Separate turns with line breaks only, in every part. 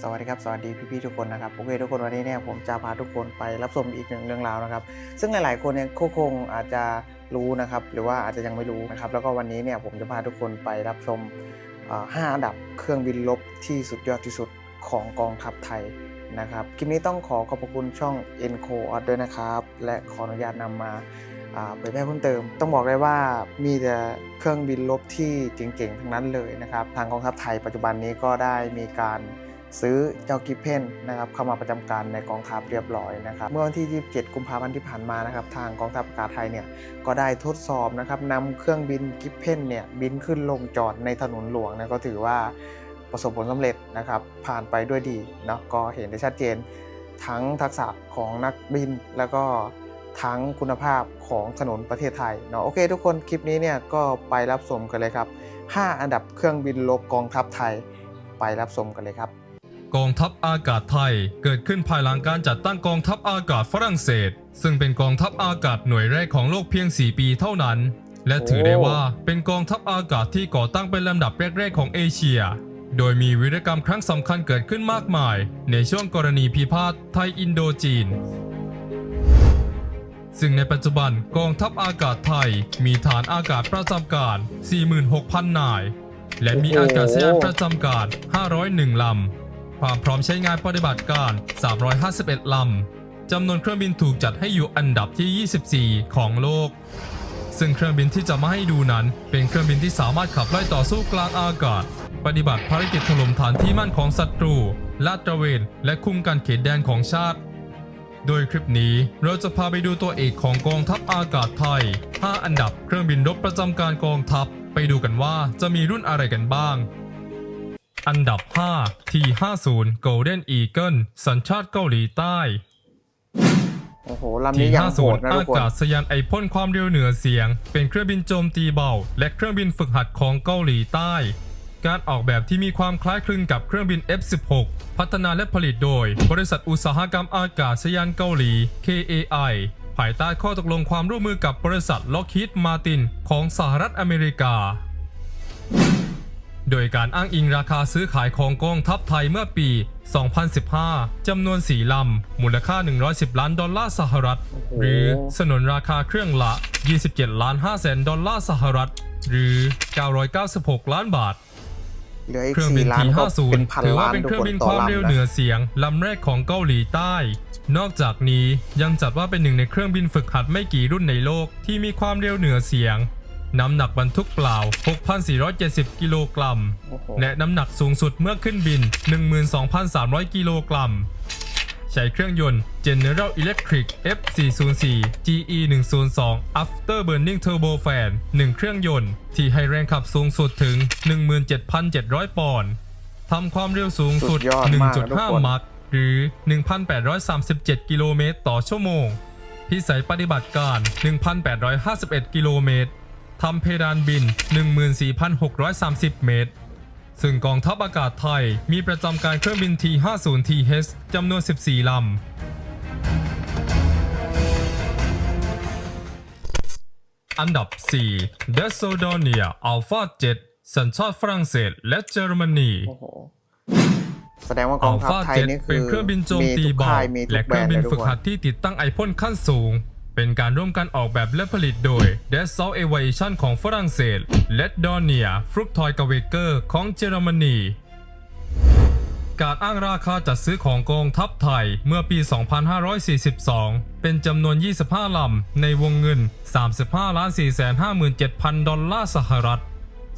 สวัสดีครับ สวัสดีพี่ๆทุกคนนะครับโอเคทุกคนวันนี้เนี่ยผมจะพาทุกคนไปรับชมอีกหนึ่งเรื่องราวนะครับ ซึ่งหลายๆคนเนี่ยคงอาจจะรู้นะครับ หรือว่าอาจจะยังไม่รู้นะครับ แล้วก็วันนี้เนี่ยผมจะพาทุกคนไปรับชมห้าอันดับเครื่องบินรบที่สุดยอดที่สุดของกองทัพไทยนะครับคลิปนี้ต้องขอขอบคุณช่อง e n c o ด้วยนะครับ และขออนุญาตนำมาอ่าเผยแพร่เพิ่มเติม ต้องบอกเลยว่ามีแต่เครื่องบินรบที่เจ๋งๆ ทั้งนั้นเลยนะครับ ทางกองทัพไทยปัจจุบันนี้ก็ได้มีการ ซื้อเจ้ากิฟเพนนะครับเข้ามาประจำการในกองทัพเรียบร้อยนะครับเมื่อวันที่ 27 กุมภาพันธ์ที่ผ่านมานะครับทางกองทัพอากาศไทยเนี่ยก็ได้ทดสอบนะครับนำเครื่องบินกิฟเพนเนี่ยบินขึ้นลงจอดในถนนหลวงนะก็ถือว่าประสบผลสำเร็จนะครับผ่านไปด้วยดีเนาะก็เห็นได้ชัดเจน ทั้งทักษะของนักบินแล้วก็ทั้งคุณภาพของถนนประเทศไทยเนาะโอเค ทุกคนคลิปนี้เนี่ยก็ไปรับชมกันเลยครับ 5 อันดับเครื่องบินรบกองทัพไทยไปรับชมกันเลยครับ
กองทัพอากาศไทย เกิดขึ้นภายหลังการจัดตั้งกองทัพอากาศฝรั่งเศส ซึ่งเป็นกองทัพอากาศหน่วยแรกของโลกเพียง 4 ปีเท่านั้น และถือได้ว่าเป็นกองทัพอากาศที่ก่อตั้งเป็นลำดับแรกๆของเอเชีย โดยมีวิรกรรมครั้งสำคัญเกิดขึ้นมากมาย ในช่วงกรณีพิพาทไทยอินโดจีนซึ่งในปัจจุบันกองทัพอากาศไทย มีฐานอากาศประจำการ 46,000 นาย และมีอากาศยานประจำการ 501 ลำ ความพร้อมใช้งานปฏิบัติการ 351 ลำ จำนวนเครื่องบินถูกจัดให้อยู่อันดับที่ 24 ของโลก ซึ่งเครื่องบินที่จะมาให้ดูนั้น เป็นเครื่องบินที่สามารถขับไล่ต่อสู้กลางอากาศ ปฏิบัติภารกิจถล่มฐานที่มั่นของศัตรู ลาดตระเวน และคุมการเขตแดนของชาติ โดยคลิปนี้เราจะพาไปดูตัวเอกของกองทัพอากาศไทย 5 อันดับเครื่องบินรบประจำการกองทัพ ไปดูกันว่าจะมีรุ่นอะไรกันบ้าง อันดับ 5 T50 Golden Eagle สัญชาติเกาหลีใต้
โอ้โหลำนี้อย่างโห
T50
ดนะทุ
อาก
คน
กาศยานไอพ่นความเร็วเหนือเสียง เป็นเครื่องบินโจมตีเบา และเครื่องบินฝึกหัดของเกาหลีใต้ การออกแบบที่มีความคล้ายคลึงกับเครื่องบิน F16 พัฒนาและผลิตโดย บริษัทอุตสาหกรรมอากาศยานเกาหลี KAI ภายใต้ข้อตกลงความร่วมมือกับบริษัท Lockheed Martin ของสหรัฐอเมริกา โดยการอ้างอิงราคาซื้อขายของกองทัพไทยเมื่อปี 2015 จำนวน 4 ลำ มูลค่า 110 ล้านดอลลาร์สหรัฐ หรือสนนราคาเครื่องละ 27 ล้าน5แสนดอลลาร์สหรัฐ หรือ 996 ล้านบาท
เหลืออีก
เครื่องบิน
4ล้านก็
T50
เป็นพัน
ถือว่า
ล้าน
เป็น
ทุ
เค
ก
รื่อง
คน
บิน
ต่อ
ความเร็ว
ลำ
เหนื
นะ
อเสียงลำแรกของเกาหลีใต้ นอกจากนี้ยังจัดว่าเป็นหนึ่งในเครื่องบินฝึกหัดไม่กี่รุ่นในโลกที่มีความเร็วเหนือเสียง น้ำหนักบรรทุกเปล่า 6,470 กิโลกรัม
โอ้โห
และน้ำหนักสูงสุดเมื่อขึ้นบิน 12,300 กิโลกรัม ใช้เครื่องยนต์ General Electric F404 GE 102 Afterburning Turbofan 1 เครื่องยนต์ ที่ให้แรงขับสูงสุดถึง 17,700 ปอนด์ทำความเร็วสูงสุด
สุดยอดมากนะทุกคน
1.5 มัคหรือ 1,837 กิโลเมตรต่อชั่วโมง พิสัยปฏิบัติการ 1,851 กิโลเมตร ทำเพดานบิน 14,630 เมตร ซึ่งกองทัพอากาศไทยมีประจำการเครื่องบิน T50TH จำนวน 14 ลำอันดับ 4 d e s o d o n i a Alpha 7 สัญชาติฝรั่งเศสและเยอรมนี
โอ้โหแสดงว่ากองทัพ
Alpha
ไทยนี่
7
คื
เป็น
อ
เครื่องบินโจมตี
ทุก
เบา
ค่ายมีทุ
และ
ก
เค
แบร
รื่อนง
ด์
บิ
เล
น
ยทุ
ฝึ
ก
ก
ค
หั
น
ดที่ติดตั้งไอพ่นขั้นสูง เป็นการร่วมกันออกแบบและผลิตโดย Dassault Aviation ของฝรั่งเศส และ Dornier Fructoy g a w e g e r ของเยอรมนีการอ้างราคาจัดซื้อของกองทัพไทยเมื่อปี 2542 เป็นจำนวน 25 ลำ ในวงเงิน 35 ล้าน 457,000 ดอลลาร์สหรัฐ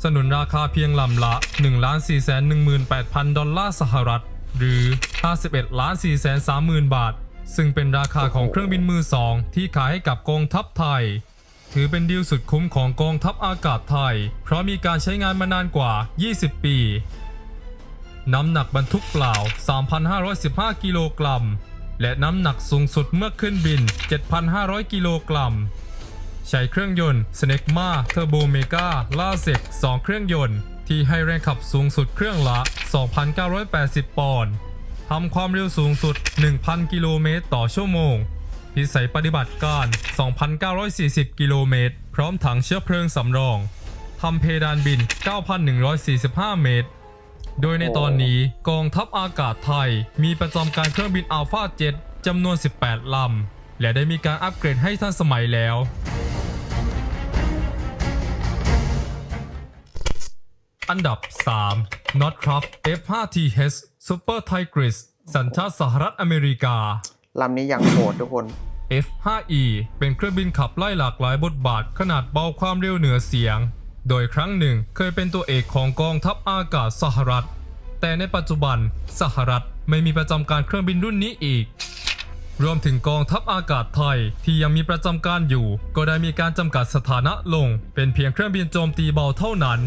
สนุนราคาเพียงลำละ1 4 1 8 0 0 0 ดอลลาร์สหรัฐ หรือ 51 ล้าน 4 3 0 0 0 0 บาท ซึ่งเป็นราคาของเครื่องบินมือสองที่ขายให้กับกองทัพไทย ถือเป็นดีลสุดคุ้มของกองทัพอากาศไทย เพราะมีการใช้งานมานานกว่า 20 ปี น้ำหนักบรรทุกเปล่า 3,515 กิโลกรัม และน้ำหนักสูงสุดเมื่อขึ้นบิน 7,500 กิโลกรัม ใช้เครื่องยนต์ Snecma Turbo Mega l a s e c 2 เครื่องยนต์ที่ให้แรงขับสูงสุดเครื่องละ 2,980 ปอนด์ ทำความเร็วสูงสุด 1,000 กิโลเมตรต่อชั่วโมง พิสัยปฏิบัติการ 2,940 กิโลเมตร พร้อมถังเชื้อเพลิงสำรอง ทำเพดานบิน 9,145 เมตร โดยในตอนนี้กองทัพอากาศไทย มีประจำการเครื่องบินอัลฟาเจ็จำนวน 18 ลำ และได้มีการอัปเกรดให้ทันสมัยแล้วอันดับ 3 Northrop F5TH Super Tigris สัญชาติสหรัฐอเมริกา
ลำนี้ยังโหดทุกคน
F5E เป็นเครื่องบินขับไล่หลากหลายบทบาทขนาดเบาความเร็วเหนือเสียง โดยครั้งหนึ่งเคยเป็นตัวเอกของกองทัพอากาศสหรัฐ แต่ในปัจจุบันสหรัฐไม่มีประจำการเครื่องบินรุ่นนี้อีก รวมถึงกองทัพอากาศไทยที่ยังมีประจำการอยู่ ก็ได้มีการจำกัดสถานะลง เป็นเพียงเครื่องบินโจมตีเบาเท่านั้น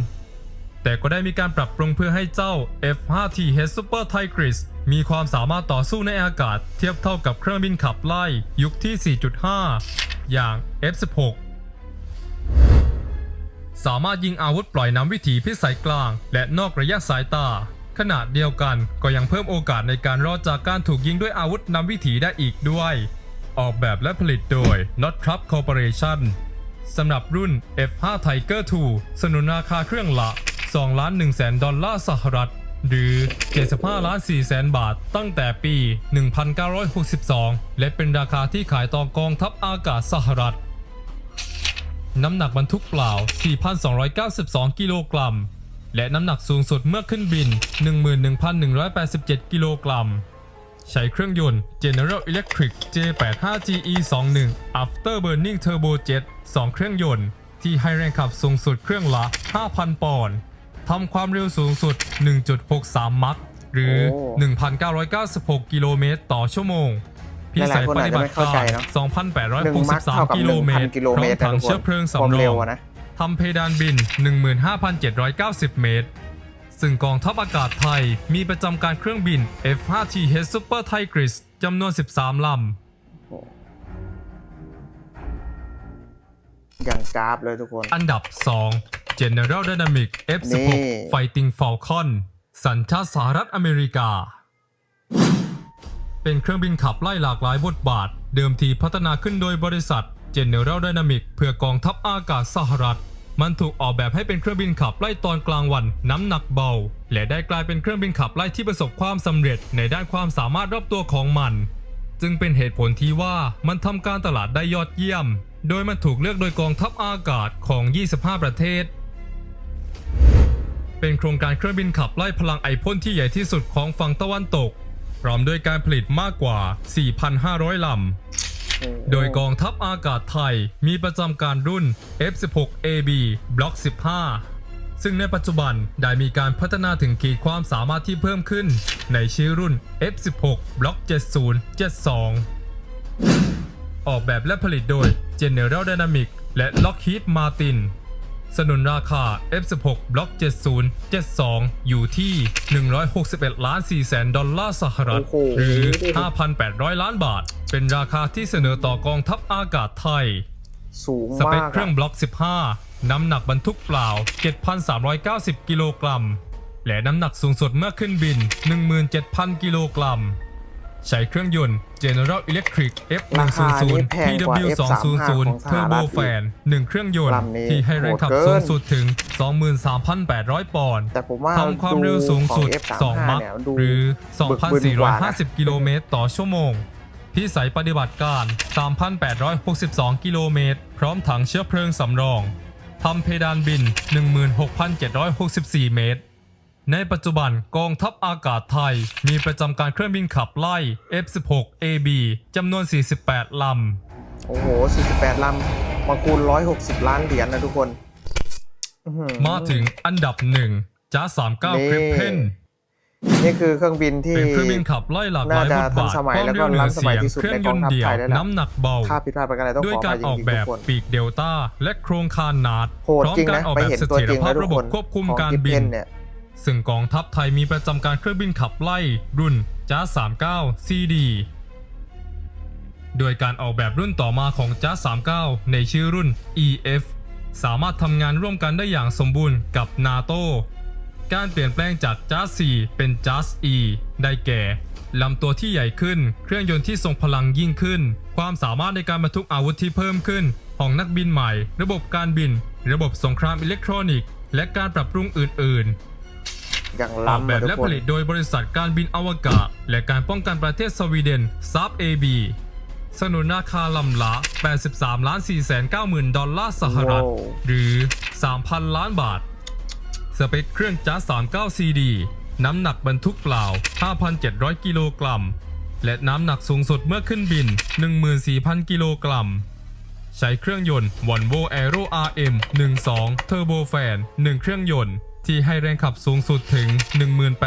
แต่ก็ได้มีการปรับปรุงเพื่อให้เจ้า F5TH Super Tigris มีความสามารถต่อสู้ในอากาศ เทียบเท่ากับเครื่องบินขับไล่ยุคที่ 4.5 อย่าง F16 สามารถยิงอาวุธปล่อยน้ำวิถีพิสัยกลาง และนอกระยะสายตาขณะเดียวกันก็ยังเพิ่มโอกาสในการรอดจากการถูกยิงด้วยอาวุธนำวิถีได้อีกด้วย ออกแบบและผลิตโดย Northrop Corporation สำหรับรุ่น F5 Tiger II สนุนราคาเครื่องละ 2ล้าน1แสนดอลลาร์สหรัฐ หรือ 75ล้าน4แสนบาท ตั้งแต่ปี 1962 และเป็นราคาที่ขายต่อกองทัพอากาศสหรัฐ น้ำหนักบรรทุกเปล่า 4,292 กิโลกรัม และน้ำหนักสูงสุดเมื่อขึ้นบิน 11,187 กิโลกรัมใช้เครื่องยนต์ General Electric J85GE21 Afterburning Turbojet 2 เครื่องยนต์ ที่ให้แรงขับสูงสุดเครื่องละ 5,000 ปอนด์ ทำความเร็วสูงสุด 1.63 มัคหรือ
โอ้
1,996 กิโลเมตรต่อชั่วโมงพิสัยปฏิบัติการ
หนึ่งมัคเท่ากับ
2,863 กิโลเมตร
1,000กิโล
พร้
เม
อ
ต
ม
ร
ถัง
นะทุกคน
เชื้อเพลิง
ความ
สำร
เร็
อ
ว
ง
อะนะ
ทำเพดานบิน 15,790 เมตร ซึ่งกองทัพอากาศไทยมีประจำการเครื่องบิน F5TH Super Tigris จำนวน 13ลำ
อย่างกราฟเลยทุกคน
อันดับ 2 General Dynamic F16
นี่
Fighting Falcon สัญชาติสหรัฐอเมริกา เป็นเครื่องบินขับไล่หลากหลายบทบาท เดิมทีพัฒนาขึ้นโดยบริษัท General Dynamic เพื่อกองทัพอากาศสหรัฐ มันถูกออกแบบให้เป็นเครื่องบินขับไล่ตอนกลางวัน น้ำหนักเบา และได้กลายเป็นเครื่องบินขับไล่ที่ประสบความสำเร็จในด้านความสามารถรอบตัวของมัน จึงเป็นเหตุผลที่ว่ามันทำการตลาดได้ยอดเยี่ยม โดยมันถูกเลือกโดยกองทัพอากาศของ 25 ประเทศ เป็นโครงการเครื่องบินขับไล่พลังไอพ่นที่ใหญ่ที่สุดของฝั่งตะวันตก พร้อมด้วยการผลิตมากกว่า 4,500 ลำ โดยกองทัพอากาศไทยมีประจำการรุ่น F16AB Block 15 ซึ่งในปัจจุบันได้มีการพัฒนาถึงขีดความสามารถที่เพิ่มขึ้น ในชื่อรุ่น F16 Block 7072 ออกแบบและผลิตโดย General Dynamics และ Lockheed Martin สนุนราคา F16 Block 7072 อยู่ที่ 161 ล้าน4แสนดอลลาร์สหรัฐ
โอ้โห
หรือ 5,800 ล้านบาท เป็นราคาที่เสนอต่อกองทัพอากาศไทย
สูง
สเป
มา
ค
ก
เครื่อง
อะ
บล็อก 15 น้ำหนักบรรทุกเปล่า 7,390 กิโลกรัม และน้ำหนักสูงสุดเมื่อขึ้นบิน 17,000 กิโลกรัม ใช้เครื่องยนต์ General Electric
ราคานี้
F100
แพงกว่า
PW200
F35 ของสหรัฐ
Turbo Fan 1 เครื่องยนต์
ลำนี้
ที่ให้แรงขับ
โหดเกิ
สู
น
งสุดถึง 23,800 ปอนด์
แต่ผมว่า
ทำความเร็วสูงสุด
ของ F35
2มัค
เนี่ยดู
หรือ
บึกบึนกว่านะ
2,450 กิโลเมตรต่อชั่วโมงพิสัยปฏิบัติการ 3,862 กิโลเมตร พร้อมถังเชื้อเพลิงสำรองทำเพดานบิน 16,764 เมตร ในปัจจุบันกองทัพอากาศไทย มีประจำการเครื่องบินขับไล่ F16AB จำนวน 48 ลำ
โอ้โห 48 ลำมาคูณ 160 ล้านเหรียญนะทุกคนอื้อหือ
มาถึงอันดับหนึ่งจ้า
นี่
39 Gripen
นี่คือเครื่องบินที่
เป็นเครื่องบินขับไล่หลากหลายบ
น่า
ท
จะ
บาท
ทันสมัย
ความ
แล้วก็
เร็วเหนือ
ล้ำสมั
เสี
ย
ยง
ที่สุด
เครื่อง
ใน
ย
กอง
นต์
ทัพ
เดี่ยว
ไทยแล้วล่ะ
น้ำหนักเบา
ถ้าผิดพลาดประการใดต้อง
ด้วย
ขออ
การ
ภัยจ
ออก
ริง
แบ
ๆ
บ
ทุกคน
ปีกเดลต้าและโครงคานหนาด
โหด
พร้อม
จริง
การ
นะ
ออก
ไป
แบบ
เห็น
เส
ตัว
ถีย
จ
ร
ริง
ภา
แล้
พ
วทุ
ระ
ก
บ
ค
บ
น
ควบคุม
ของ
การ
กิฟ
บิ
เพ
น
นเนี่ย
ซึ่งกองทัพไทยมีประจำการเครื่องบินขับไล่รุ่นจ้า39 CD โดยการออกแบบรุ่นต่อมาของจ้า39 ในชื่อรุ่น EF สามารถทำงานร่วมกันได้อย่างสมบูรณ์กับ NATO การเปลี่ยนแปลงจากจ้า4เป็นจ้า E ได้แก่ลำตัวที่ใหญ่ขึ้น เครื่องยนต์ที่ทรงพลังยิ่งขึ้น ความสามารถในการบรรทุกอาวุธที่เพิ่มขึ้น ของนักบินใหม่ ระบบการบิน ระบบสงครามอิเล็กทรอนิกส์ และการปรับปรุงอื่น ๆ
ย่าง
ออก
ล้ำ
แบบ
อะทุ
และ
กค
ผ
น
ลิตโดยบริษัทการบินอวกาศ และการป้องกันประเทศสวีเดนซับ AB สนุนราคาลำละ 83ล้าน4 9 0 0 0ดอลลาร์สหรัฐ
ว้าว
หรือ 3,000 ล้านบาท สเปคเครื่องจ้า 39 CD น้ำหนักบรรทุกเปล่า 5,700 กิโลกรัม และน้ำหนักสูงสุดเมื่อขึ้นบิน 14,000 กิโลกรัม ใช้เครื่องยนต์ Volvo Aero RM 12 Turbo Fan 1 เครื่องยนต์ ที่ให้แรงขับสูงสุดถึง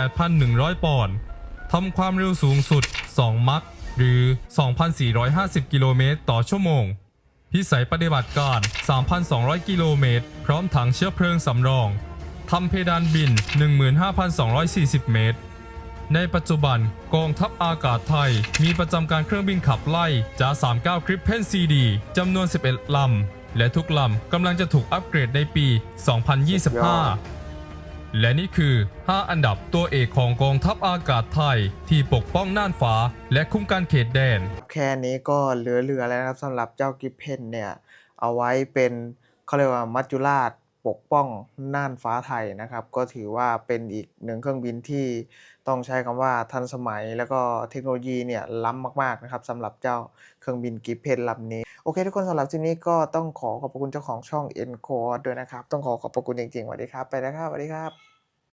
18,100 ปอนด์ทำความเร็วสูงสุด 2 มัคหรือ 2,450 กิโลเมตรต่อชั่วโมง พิสัยปฏิบัติการ 3,200 กิโลเมตร พร้อมถังเชื้อเพลิงสำรอง ทำเพดานบิน 15,240 เมตร ในปัจจุบันกองทัพอากาศไทย มีประจำการเครื่องบินขับไล่จาก39 คริปเพนซีดีจำนวน 11 ลำ และทุกลำกำลังจะถูกอัปเกรดในปี 2025 และนี่คือ 5 อันดับตัวเอกของกองทัพอากาศไทย ที่ปกป้องน่านฟ้า และคุ้มกันเขตแดน
แค่นี้ก็เหลือๆแล้วนะครับสำหรับเจ้ากิฟเพนเนี่ย เอาไว้เป็นเขาเรียกว่ามัจจุราช ปกป้องน่านฟ้าไทยนะครับ ก็ถือว่าเป็นอีกหนึ่งเครื่องบินที่ต้องใช้คำว่าทันสมัย แล้วก็เทคโนโลยีเนี่ยล้ำมากๆนะครับสำหรับเจ้าเครื่องบินกิฟเพนลำนี้ โอเคทุกคนสำหรับที่นี้ก็ต้องขอขอบคุณเจ้าของช่อง e n c o r ด้วยนะครับ ต้องขอขอบคุณจริงๆสวัสดีครับ ไปแล้วครับสวัสดีครับ